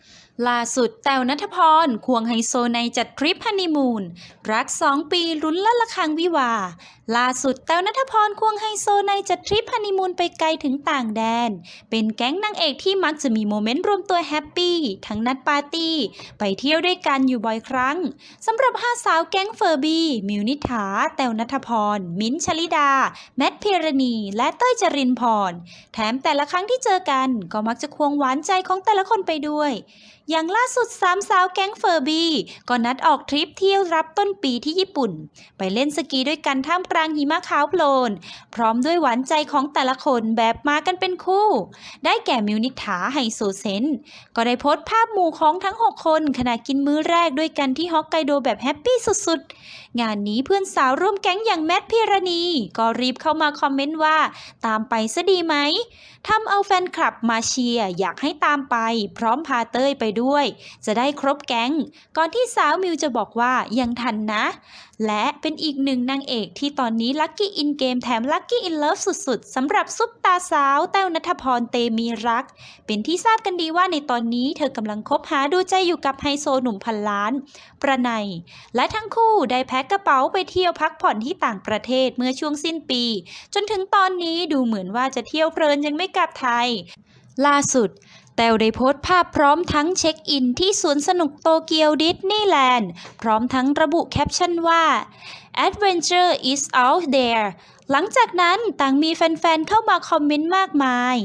life. ล่าสุดแต้วนัทพร ควงไฮโซในจัดทริปฮันนีมูน รัก2ปีลุ้นละละคังวิวา ล่าสุดแต้วนัทพร ควงไฮโซในจัดทริปฮันนีมูนไปไกลถึงต่างแดน เป็นแก๊งนางเอกที่มักจะมีโมเมนต์รวมตัวแฮปปี้ ทั้งนัดปาร์ตี้ ไปเที่ยวด้วยกันอยู่บ่อยครั้งสำหรับห้าสาวแก๊งเฟอร์บี้ มิวนิษฐาแต้วนัทพร มิ้นชลิดา แมทพิรณี และเต้ยจรินพร แถมแต่ละครั้งที่เจอกัน ก็มักจะควงหวานใจของแต่ละคนไปด้วยอย่างล่าสุดสามสาวแก๊งเฟอร์บี้ก็นัดออกทริปเที่ยวรับต้นปีที่ญี่ปุ่น ไปเล่นสกีด้วยกันท่ามกลางหิมะขาวโพลน พร้อมด้วยหวานใจของแต่ละคนแบบมากันเป็นคู่ ได้แก่มิวนิษฐาไฮโซเซนก็ได้โพสต์ภาพหมู่ของทั้ง 6 คนขณะกินมื้อแรกด้วยกันที่ฮอกไกโดแบบแฮปปี้สุดๆ งานนี้เพื่อนสาวร่วมแก๊งอย่างแมทพิรณี ก็รีบเข้ามาคอมเมนต์ว่า ตามไปซะดีไหมทำเอาแฟนคลับมาเชียร์อยากให้ตามไป พร้อมพาเต้ยไปด้วย จะได้ครบแก๊ง ก่อนที่สาวมิวจะบอกว่ายังทันนะ และเป็นอีกหนึ่งนางเอกที่ตอนนี้ลั c กี้อินเกมแถมลั c กี้อินเลิฟสุดๆสำหรับซุปตาสาวแต้วนัทพรเตมีรัก เป็นที่ทราบกันดีว่าในตอนนี้เธอกำลังคบหาดูใจอยู่กับไฮโซหนุ่มพันล้าน ประไนและทั้งคู่ได้แพ็คกระเป๋าไปเที่ยวพักผ่อนที่ต่างประเทศเมื่อช่วงสิ้นปี จนถึงตอนนี้ดูเหมือนว่าจะเที่ยวเพลินยังไม่กลับไทย ล่าสุด แต้วได้โพสต์ภาพพร้อมทั้งเช็คอินที่สวนสนุกโตเกียวดิสนีย์แลนด์ พร้อมทั้งระบุแคปชั่นว่า Adventure is out there หลังจากนั้นต่างมีแฟนๆเข้ามาคอมเมนต์มากมาย